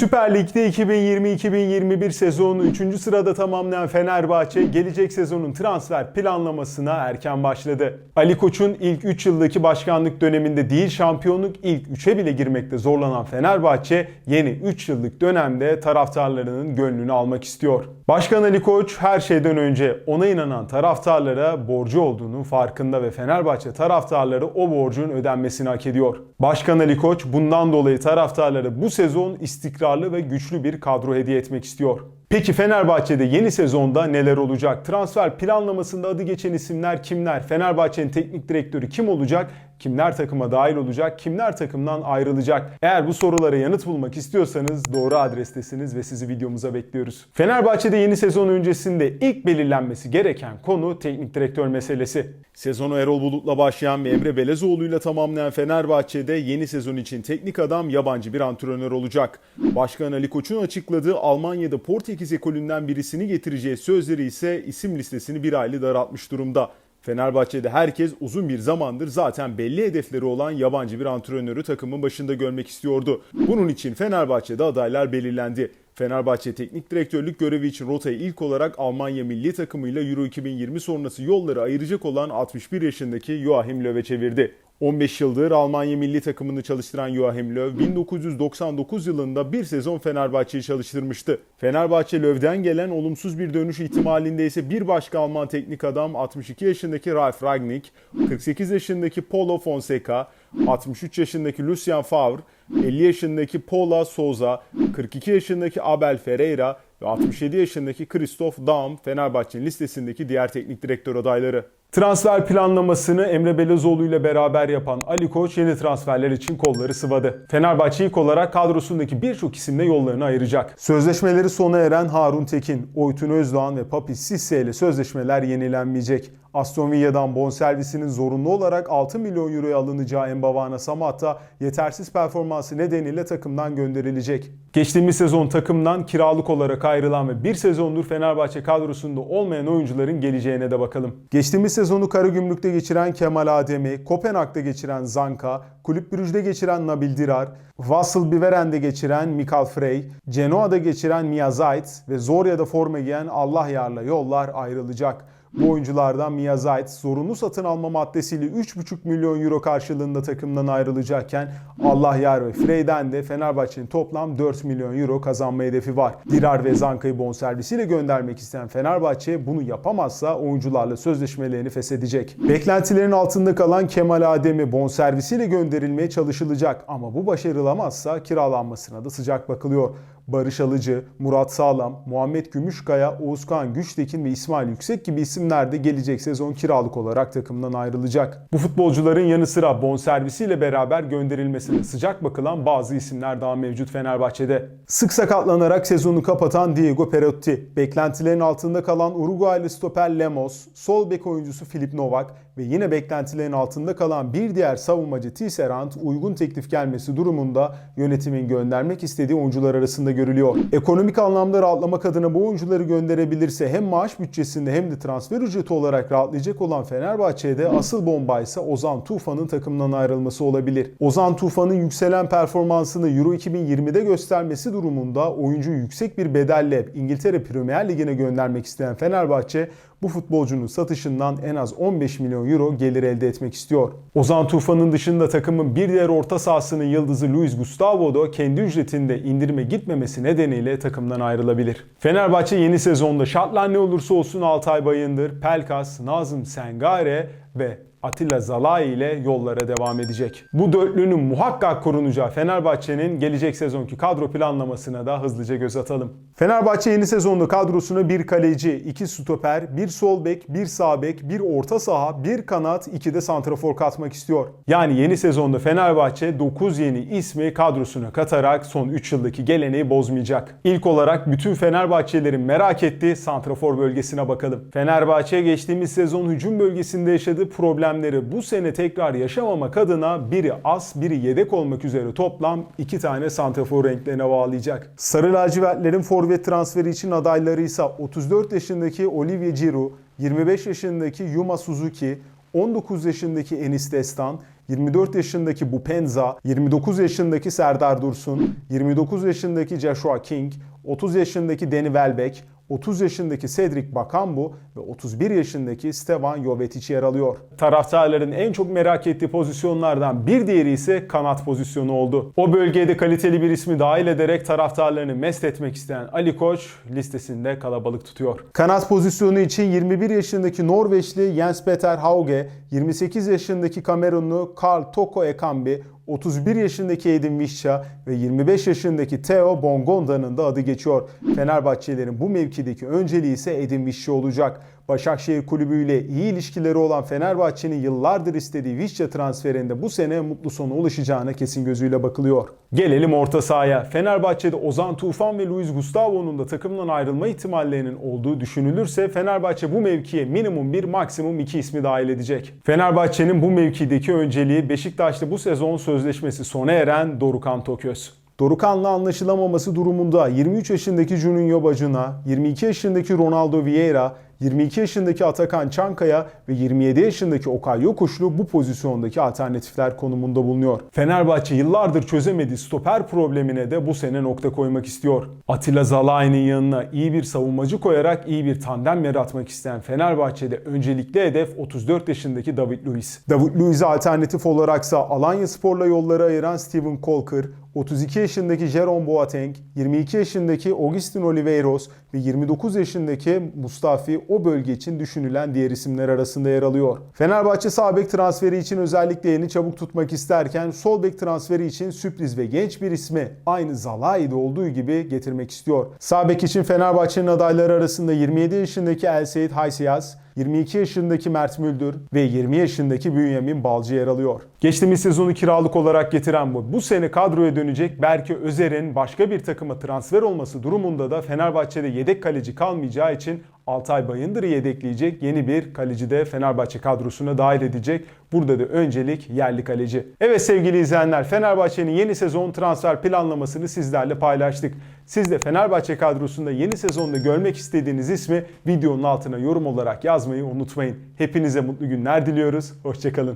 Süper Lig'de 2020-2021 sezonunu 3. sırada tamamlayan Fenerbahçe gelecek sezonun transfer planlamasına erken başladı. Ali Koç'un ilk 3 yıldaki başkanlık döneminde değil şampiyonluk ilk 3'e bile girmekte zorlanan Fenerbahçe yeni 3 yıllık dönemde taraftarlarının gönlünü almak istiyor. Başkan Ali Koç her şeyden önce ona inanan taraftarlara borcu olduğunun farkında ve Fenerbahçe taraftarları o borcun ödenmesini hak ediyor. Başkan Ali Koç bundan dolayı taraftarları bu sezon istikrarlı ve güçlü bir kadro hediye etmek istiyor. Peki Fenerbahçe'de yeni sezonda neler olacak? Transfer planlamasında adı geçen isimler kimler? Fenerbahçe'nin teknik direktörü kim olacak? Kimler takıma dahil olacak? Kimler takımdan ayrılacak? Eğer bu sorulara yanıt bulmak istiyorsanız doğru adrestesiniz ve sizi videomuza bekliyoruz. Fenerbahçe'de yeni sezon öncesinde ilk belirlenmesi gereken konu teknik direktör meselesi. Sezonu Erol Bulut'la başlayan ve Emre Belezoğlu'yla tamamlayan Fenerbahçe'de yeni sezon için teknik adam yabancı bir antrenör olacak. Başkan Ali Koç'un açıkladığı Almanya'da Portekiz ekolünden birisini getireceği sözleri ise isim listesini bir aylı daraltmış durumda. Fenerbahçe'de herkes uzun bir zamandır zaten belli hedefleri olan yabancı bir antrenörü takımın başında görmek istiyordu. Bunun için Fenerbahçe'de adaylar belirlendi. Fenerbahçe teknik direktörlük görevi için rotayı ilk olarak Almanya milli takımıyla Euro 2020 sonrası yolları ayıracak olan 61 yaşındaki Joachim Löw'e çevirdi. 15 yıldır Almanya milli takımını çalıştıran Joachim Löw 1999 yılında bir sezon Fenerbahçe'yi çalıştırmıştı. Fenerbahçe Löw'den gelen olumsuz bir dönüş ihtimalinde ise bir başka Alman teknik adam 62 yaşındaki Ralf Rangnick, 48 yaşındaki Paulo Fonseca, 63 yaşındaki Lucien Favre, 50 yaşındaki Paula Souza, 42 yaşındaki Abel Ferreira ve 67 yaşındaki Christoph Daum Fenerbahçe'nin listesindeki diğer teknik direktör adayları. Transfer planlamasını Emre Belözoğlu ile beraber yapan Ali Koç yeni transferler için kolları sıvadı. Fenerbahçe ilk olarak kadrosundaki birçok isimle yollarını ayıracak. Sözleşmeleri sona eren Harun Tekin, Oytun Özdoğan ve Papis Sisse ile sözleşmeler yenilenmeyecek. Aston Villa'dan bonservisinin zorunlu olarak 6 milyon euroya alınacağı Mbavana Samatta yetersiz performansı nedeniyle takımdan gönderilecek. Geçtiğimiz sezon takımdan kiralık olarak ayrılan ve bir sezondur Fenerbahçe kadrosunda olmayan oyuncuların geleceğine de bakalım. Geçtiğimiz sezonu Karagümrük'te geçiren Kemal Ademi, Kopenhag'da geçiren Zanka, Kulüp Brüj'de geçiren Nabil Dirar, Vassıl Biveren'de geçiren Mikael Frey, Genoa'da geçiren Mia Zayt ve Zorya'da forma giyen Allah yarla yollar ayrılacak. Bu oyunculardan Mia Zayt zorunlu satın alma maddesiyle 3,5 milyon euro karşılığında takımdan ayrılacakken Allah Yar ve Frey'den de Fenerbahçe'nin toplam 4 milyon euro kazanma hedefi var. Dirar ve Zanka'yı bonservisiyle göndermek isteyen Fenerbahçe bunu yapamazsa oyuncularla sözleşmelerini feshedecek. Beklentilerin altında kalan Kemal Adem'i bonservisiyle gönderilmeye çalışılacak ama bu başarılamazsa kiralanmasına da sıcak bakılıyor. Barış Alıcı, Murat Sağlam, Muhammed Gümüşkaya, Oğuzkan Güçtekin ve İsmail Yüksek gibi isimler de gelecek sezon kiralık olarak takımdan ayrılacak. Bu futbolcuların yanı sıra bonservisiyle beraber gönderilmesine sıcak bakılan bazı isimler daha mevcut Fenerbahçe'de. Sık sakatlanarak sezonu kapatan Diego Perotti, beklentilerin altında kalan Uruguaylı stoper Lemos, sol bek oyuncusu Filip Novak ve yine beklentilerin altında kalan bir diğer savunmacı Tisserand uygun teklif gelmesi durumunda yönetimin göndermek istediği oyuncular arasında görülüyor. Ekonomik anlamda rahatlamak adına bu oyuncuları gönderebilirse hem maaş bütçesinde hem de transfer ücreti olarak rahatlayacak olan Fenerbahçe'de asıl bomba ise Ozan Tufan'ın takımdan ayrılması olabilir. Ozan Tufan'ın yükselen performansını Euro 2020'de göstermesi durumunda oyuncuyu yüksek bir bedelle İngiltere Premier Ligi'ne göndermek isteyen Fenerbahçe bu futbolcunun satışından en az 15 milyon euro gelir elde etmek istiyor. Ozan Tufan'ın dışında takımın bir diğer orta sahasının yıldızı Luis Gustavo da kendi ücretinde indirime gitmemesi nedeniyle takımdan ayrılabilir. Fenerbahçe yeni sezonda şartlar ne olursa olsun Altay Bayındır, Pelkas, Nazım Sengare ve Atilla Zalai ile yollara devam edecek. Bu dörtlünün muhakkak korunacağı Fenerbahçe'nin gelecek sezonki kadro planlamasına da hızlıca göz atalım. Fenerbahçe yeni sezonda kadrosuna bir kaleci, iki stoper, bir sol bek, bir sağ bek, bir orta saha, bir kanat, iki de santrafor katmak istiyor. Yani yeni sezonda Fenerbahçe 9 yeni ismi kadrosuna katarak son 3 yıldaki geleneği bozmayacak. İlk olarak bütün Fenerbahçelilerin merak ettiği santrafor bölgesine bakalım. Fenerbahçe geçtiğimiz sezon hücum bölgesinde yaşadığı problemleri bu sene tekrar yaşamamak adına biri as biri yedek olmak üzere toplam 2 tane santrafor renklerine bağlayacak. Sarı lacivertlerin forvet transferi için adayları ise 34 yaşındaki Olivier Giroud, 25 yaşındaki Yuma Suzuki, 19 yaşındaki Enis Destan, 24 yaşındaki Bupenza, 29 yaşındaki Serdar Dursun, 29 yaşındaki Joshua King, 30 yaşındaki Danny Welbeck, 30 yaşındaki Cedric Bakambu ve 31 yaşındaki Stevan Jovetic yer alıyor. Taraftarların en çok merak ettiği pozisyonlardan bir diğeri ise kanat pozisyonu oldu. O bölgede kaliteli bir ismi dahil ederek taraftarlarını mest etmek isteyen Ali Koç listesinde kalabalık tutuyor. Kanat pozisyonu için 21 yaşındaki Norveçli Jens Peter Hauge, 28 yaşındaki Kamerunlu Karl Toko Ekambi, 31 yaşındaki Edin Visca ve 25 yaşındaki Theo Bongonda'nın da adı geçiyor. Fenerbahçelilerin bu mevkideki önceliği ise Edin Visca olacak. Başakşehir Kulübü ile iyi ilişkileri olan Fenerbahçe'nin yıllardır istediği Visca transferinde bu sene mutlu sona ulaşacağına kesin gözüyle bakılıyor. Gelelim orta sahaya. Fenerbahçe'de Ozan Tufan ve Luis Gustavo'nun da takımdan ayrılma ihtimallerinin olduğu düşünülürse Fenerbahçe bu mevkiye minimum bir maksimum iki ismi dahil edecek. Fenerbahçe'nin bu mevkideki önceliği Beşiktaş'ta bu sezon sözleşmesi sona eren Dorukan Toköz. Dorukan'la anlaşılamaması durumunda 23 yaşındaki Juninho Bacına, 22 yaşındaki Ronaldo Vieira, 22 yaşındaki Atakan Çankaya ve 27 yaşındaki Okay Yokuşlu bu pozisyondaki alternatifler konumunda bulunuyor. Fenerbahçe yıllardır çözemediği stoper problemine de bu sene nokta koymak istiyor. Atilla Zalai'nin yanına iyi bir savunmacı koyarak iyi bir tandem yaratmak isteyen Fenerbahçe'de öncelikli hedef 34 yaşındaki David Luiz. David Luiz'e alternatif olaraksa Alanya Spor'la yolları ayıran Steven Colker, 32 yaşındaki Jerome Boateng, 22 yaşındaki Augustin Oliveiros ve 29 yaşındaki Mustafi o bölge için düşünülen diğer isimler arasında yer alıyor. Fenerbahçe sağ bek transferi için özellikle yeni çabuk tutmak isterken sol bek transferi için sürpriz ve genç bir ismi aynı Zalai'de olduğu gibi getirmek istiyor. Sağ bek için Fenerbahçe'nin adayları arasında 27 yaşındaki El Seyid Haysiyaz, 22 yaşındaki Mert Müldür ve 20 yaşındaki Bünyamin Balcı yer alıyor. Geçtiğimiz sezonu kiralık olarak getiren bu. Bu sene kadroya dönecek Berke Özer'in başka bir takıma transfer olması durumunda da Fenerbahçe'de yedek kaleci kalmayacağı için Altay Bayındır'ı yedekleyecek yeni bir kaleci de Fenerbahçe kadrosuna dahil edecek. Burada da öncelik yerli kaleci. Evet sevgili izleyenler Fenerbahçe'nin yeni sezon transfer planlamasını sizlerle paylaştık. Siz de Fenerbahçe kadrosunda yeni sezonda görmek istediğiniz ismi videonun altına yorum olarak yazmayı unutmayın. Hepinize mutlu günler diliyoruz. Hoşçakalın.